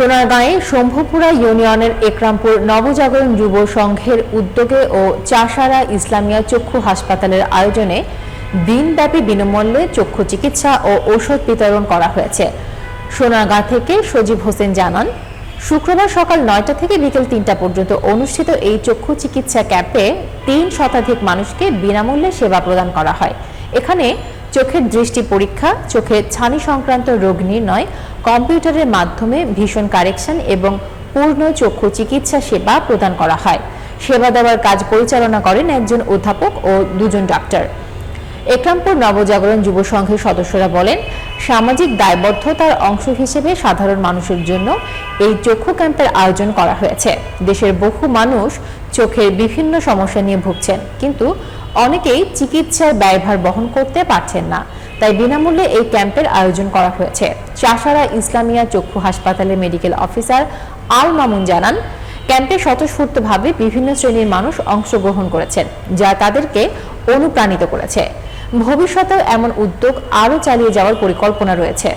সোনারগাঁয়ে শম্ভুপুরা ইউনিয়নের একরামপুর নবজাগরণ যুব সংঘের উদ্যোগে ও চাষারা ইসলামিয়া চক্ষু হাসপাতালের আয়োজনে দিনব্যাপী বিনামূল্যে চক্ষু চিকিৎসা ও ঔষধ বিতরণ করা হয়েছে। সোনারগাঁ থেকে সজীব হোসেন জানান, শুক্রবার সকাল নয়টা থেকে বিকেল তিনটা পর্যন্ত অনুষ্ঠিত এই চক্ষু চিকিৎসা ক্যাম্পে তিন শতাধিক মানুষকে বিনামূল্যে সেবা প্রদান করা হয়। এখানে চোখের দৃষ্টি পরীক্ষা, চোখের ছানি সংক্রান্ত রোগ নির্ণয়, কম্পিউটারের মাধ্যমে ভীষণ কারেকশন এবং পূর্ণ চক্ষু চিকিৎসা সেবা প্রদান করা হয়। সেবা দেওয়ার কাজ পরিচালনা করেন একজন অধ্যাপক ও দুজন ডাক্তার। একরামপুর নবজাগরণ যুব সংঘের সদস্যরা বলেন, সামাজিক দায়বদ্ধতার অংশ হিসেবে সাধারণ মানুষের জন্য এই চক্ষু ক্যাম্পের আয়োজন করা হয়েছে। দেশের বহু মানুষ চোখের বিভিন্ন সমস্যা নিয়ে ভুগছেন, কিন্তু অনেকেই চিকিৎসার ব্যয়ভার বহন করতে পারছেন না। তাই বিনামূল্যে এই ক্যাম্পের আয়োজন করা হয়েছে। চাষারা ইসলামিয়া চক্ষু হাসপাতালের মেডিকেল অফিসার আল মামুন জানান, ক্যাম্পে স্বতঃস্ফূর্তভাবে বিভিন্ন শ্রেণির মানুষ অংশগ্রহণ করেছেন, যা তাদেরকে অনুপ্রাণিত করেছে। ভবিষ্যতেও এমন উদ্যোগ আরও চালিয়ে যাওয়ার পরিকল্পনা রয়েছে।